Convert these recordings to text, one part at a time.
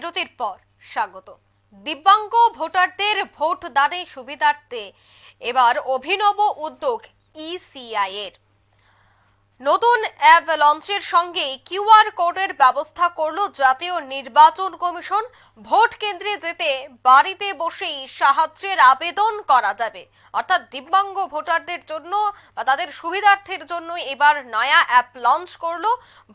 বিরতির পর স্বাগত। দিব্যাঙ্গ ভোটারদের ভোট দানের সুবিধার্থে এবার অভিনব উদ্যোগ ইসিআই এর। নতুন অ্যাপ লঞ্চের সঙ্গে কিউআর কোডের ব্যবস্থা করল জাতীয় নির্বাচন কমিশন। ভোট কেন্দ্রে যেতে বাড়িতে বসেই সাহায্যের আবেদন করা যাবে। অর্থাৎ দিব্যাঙ্গ ভোটারদের জন্য বা তাদের সুবিধার্থের জন্য এবার নয়া অ্যাপ লঞ্চ করল।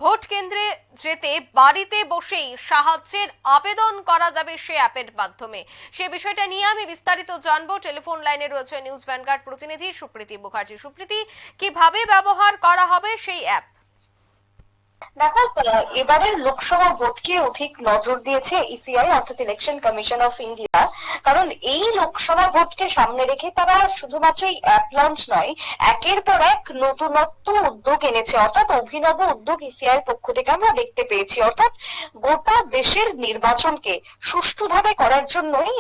ভোট কেন্দ্রে যেতে বাড়িতে বসেই সাহায্যের আবেদন করা যাবে সে অ্যাপের মাধ্যমে। সে বিষয়টা নিয়ে আমি বিস্তারিত জানব। টেলিফোন লাইনে রয়েছে নিউজ ভ্যানগার্ড প্রতিনিধি সুপ্রীতি মুখার্জি। সুপ্রীতি, কীভাবে ব্যবহার করা হবে সেই অ্যাপ দেখো এবারের লোকসভা ভোটকে অধিক নজর দিয়েছে ইসিআই অর্থাৎ ইলেকশন কমিশন অফ ইন্ডিয়া কারণ এই লোকসভা ভোটকে সামনে রেখে তারা শুধুমাত্র এই অ্যাপ লঞ্চ নয়, একের পর এক নতুনত্ব উদ্যোগ এনেছে। অর্থাৎ অভিনব উদ্যোগ ইসিআই এর পক্ষ থেকে আমরা দেখতে পেয়েছি। অর্থাৎ গোটা দেশের নির্বাচনকে সুষ্ঠুভাবে করার জন্যই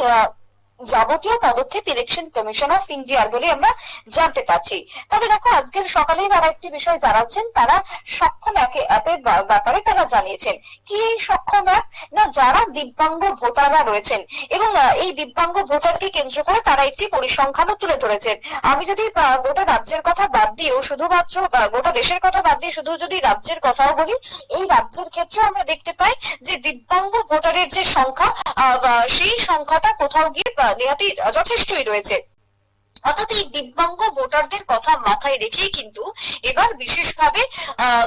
যাবতীয় পদক্ষেপ ইলেকশন কমিশন অফ ইন্ডিয়ার বলে আমরা জানতে পারছি। তবে দেখো, আজকের সকালেই তারা একটি বিষয় জানাচ্ছেন, তারা সক্ষম অ্যাপে- অ্যাপের ব্যাপারে তারা জানিয়েছেন। কি এই সক্ষম অ্যাপ না, যারা দিব্যাঙ্গ ভোটাররা রয়েছেন। এবং এই দিব্যাঙ্গ ভোটারকে কেন্দ্র করে তারা একটি পরিসংখ্যানও তুলে ধরেছেন। আমি যদি গোটা রাজ্যের কথা বাদ দিয়েও, শুধুমাত্র গোটা দেশের কথা বাদ দিয়ে শুধু যদি রাজ্যের কথাও বলি, এই রাজ্যের ক্ষেত্রে আমরা দেখতে পাই যে দিব্যাঙ্গ ভোটারের যে সংখ্যা সেই সংখ্যাটা কোথাও গিয়ে নেহাতি যথেষ্টই রয়েছে। অর্থাৎ এই দিব্যাঙ্গ ভোটারদের কথা মাথায় রেখেই কিন্তু এবার বিশেষভাবে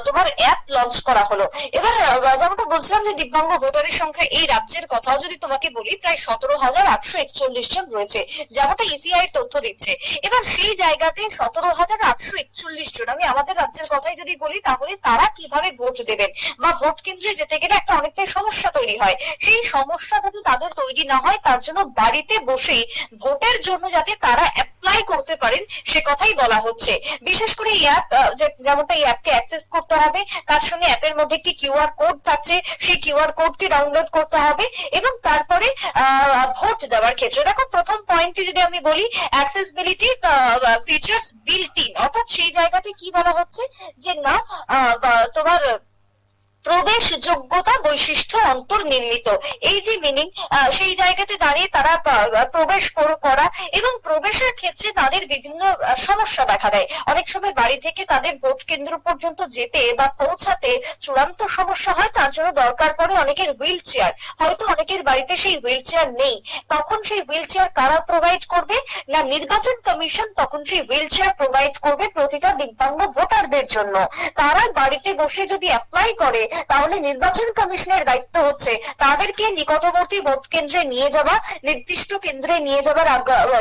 তোমার অ্যাপ লঞ্চ করা হলো। এবার যেমনটা বলছিলাম যে দিব্যাঙ্গ ভোটারের সংখ্যা এই রাজ্যের কথাও যদি তোমাকে বলি, প্রায় সতেরো হাজার আটশো একচল্লিশ জন রয়েছে, যেমনটা ইসিআই এর তথ্য দিচ্ছে। এবার সেই জায়গাতে সতেরো হাজার আটশো একচল্লিশ জন, আমি আমাদের রাজ্যের কথাই যদি বলি, তাহলে তারা কীভাবে ভোট দেবেন? বা ভোট কেন্দ্রে যেতে গেলে একটা অনেকটাই সমস্যা তৈরি হয়। সেই সমস্যা যাতে তাদের তৈরি না হয়, তার জন্য বাড়িতে বসেই ভোটের জন্য যাতে তারা অ্যাপ্লাই করতে পারেন, সে কথাই বলা হচ্ছে। বিশেষ করে এই অ্যাপ যেমনটা এই অ্যাপকে অ্যাক্সেস করতে হবে, তার সঙ্গে অ্যাপের মধ্যে একটি কিউআর কোড থাকছে, সেই কিউআর কোডটি ডাউনলোড করতে হবে এবং তারপরে ভোট দেওয়ার ক্ষেত্রে। দেখো, প্রথম পয়েন্টটি যদি আমি বলি অ্যাক্সেসিবিলিটি ফিচার্স বিল্ট ইন অর্থাৎ সেই জায়গাতে কি বলা হচ্ছে? যে না তোমার প্রবেশ যোগ্যতা বৈশিষ্ট্য অন্তর্নির্মিত এই যে মিনিং সেই জায়গাতে দাঁড়িয়ে তারা প্রবেশ কর- এবং প্রবেশের ক্ষেত্রে তাদের বিভিন্ন সমস্যা দেখা দেয়। অনেক সময় বাড়ি থেকে তাদের ভোট কেন্দ্র পর্যন্ত যেতে বা পৌঁছাতে চূড়ান্ত সমস্যা হয়, তার জন্য দরকার পড়ে অনেকের হুইল চেয়ার। হয়তো অনেকের বাড়িতে সেই হুইল চেয়ার নেই। তখন সেই হুইল চেয়ার কারা প্রোভাইড করবে না নির্বাচন কমিশন তখন সেই হুইল চেয়ার প্রোভাইড করবে প্রতিটা দিব্যাঙ্গ ভোটারদের জন্য। তারা বাড়িতে বসে যদি অ্যাপ্লাই করে তাহলে নির্বাচন কমিশনের দায়িত্ব হচ্ছে তাদেরকে নিকটবর্তী ভোট কেন্দ্রে নিয়ে যাওয়া, নির্দিষ্ট কেন্দ্রে নিয়ে যাওয়ার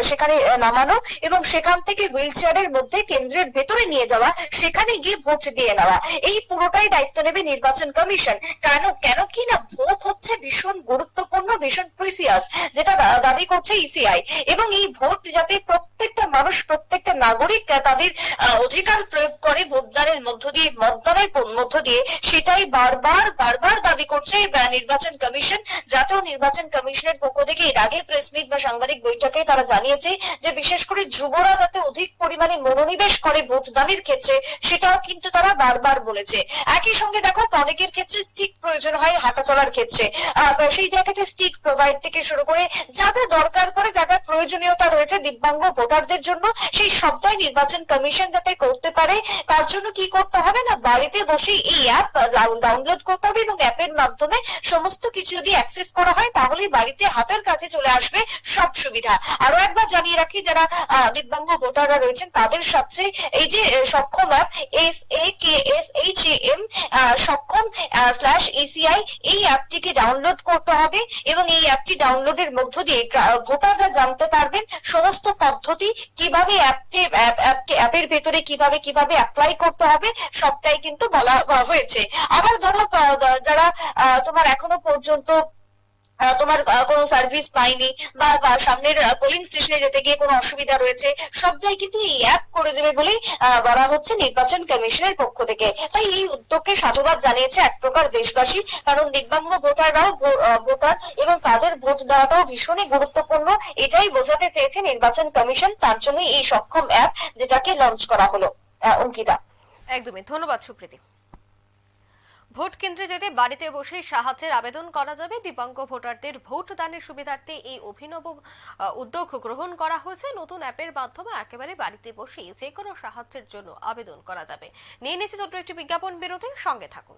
সেখানে নামানো এবং সেখান থেকে হুইল চেয়ারের মধ্যে কেন্দ্রের ভেতরে নিয়ে যাওয়া, সেখানে গিয়ে ভোট দিয়ে নেওয়া। এই পুরোটাই দায়িত্ব নেবে নির্বাচন কমিশন। কেন কেন কি না ভোট হচ্ছে ভীষণ গুরুত্বপূর্ণ, ভীষণ প্রিসিয়াস যেটা দাবি করছে ইসিআই এবং এই ভোট যাতে প্রত্যেকটা মানুষ, প্রত্যেকটা নাগরিক তাদের অধিকার প্রয়োগ করে ভোটদানের মধ্য দিয়ে, মতদানের মধ্য দিয়ে, সেটাই বারবার বারবার দাবি করছে নির্বাচন কমিশন, জাতীয় নির্বাচন কমিশনের পক্ষ থেকে এর আগে প্রেস মিট বা সাংবাদিক বৈঠকে তারা জানিয়েছে যে বিশেষ করে যুবরা যাতে অধিক পরিমাণে মনোনিবেশ করে ভোটদানের ক্ষেত্রে, সেটাও কিন্তু তারা বারবার বলেছে। একই সঙ্গে দেখো, অনেকের ক্ষেত্রে স্টিক প্রয়োজন হয় হাঁটা চলার ক্ষেত্রে। সেই জায়গাতে স্টিক প্রোভাইড থেকে শুরু করে যা যা দরকার পড়ে, যা যা প্রয়োজনীয়তা রয়েছে দিব্যাঙ্গ ভোটারদের জন্য, সেই সবটাই নির্বাচন কমিশন যাতে করতে পারে, তার জন্য কি করতে হবে না, বাড়িতে বসে এই অ্যাপ ডাউনলোড করতে হবে এবং অ্যাপের মাধ্যমে সমস্ত কিছু যদি অ্যাক্সেস করা হয় তাহলে বাড়িতে হাতের কাছে চলে আসবে সব সুবিধা। আরও একবার জানিয়ে রাখি, যারা দিব্যাঙ্গ ভোটাররা রয়েছেন, তাদের সাথে এই যে Saksham app S A K S H M Saksham slash ACI এই অ্যাপটিকে ডাউনলোড করতে হবে এবং এই অ্যাপটি ডাউনলোডের মধ্য দিয়ে ভোটাররা জানতে পারবেন সমস্ত পদ্ধতি, কীভাবে অ্যাপটি অ্যাপের ভেতরে কীভাবে কীভাবে অ্যাপ্লাই করতে হবে, সবটাই কিন্তু বলা হয়েছে। আবার ধরো যারা তোমার এখনও পর্যন্ত তোমার কোনো সার্ভিস পাইনি বা সামনের পোলিং স্টেশনে যেতে গিয়ে কোনো অসুবিধা রয়েছে সবটাই কিন্তু এই অ্যাপ করে দেবে বলেই বলা হচ্ছে নির্বাচন কমিশনের পক্ষ থেকে। তাই এই উদ্যোগকে সাধুবাদ জানিয়েছে এক প্রকার দেশবাসী, কারণ দিব্যাঙ্গ ভোটাররাও ভোটার এবং তাদের ভোট দেওয়াটাও ভীষণই গুরুত্বপূর্ণ, এটাই বোঝাতে চেয়েছে নির্বাচন কমিশন, তার জন্য এই সক্ষম অ্যাপ যেটাকে লঞ্চ করা হলো। অঙ্কিতা। একদমই, ধন্যবাদ সুপ্রীতি। ভোট কেন্দ্রে যেতে বাড়িতে বসেই সাহায্যের আবেদন করা যাবে। দিব্যাঙ্গ ভোটারদের ভোট দানের সুবিধার্থে এই অভিনব উদ্যোগ গ্রহণ করা হয়েছে। নতুন অ্যাপের মাধ্যমে একেবারে বাড়িতে বসেই যে কোনো সাহায্যের জন্য আবেদন করা যাবে। নিয়ে নিচ্ছে ছোট্ট একটি বিজ্ঞাপন বিরতির সঙ্গে থাকুন।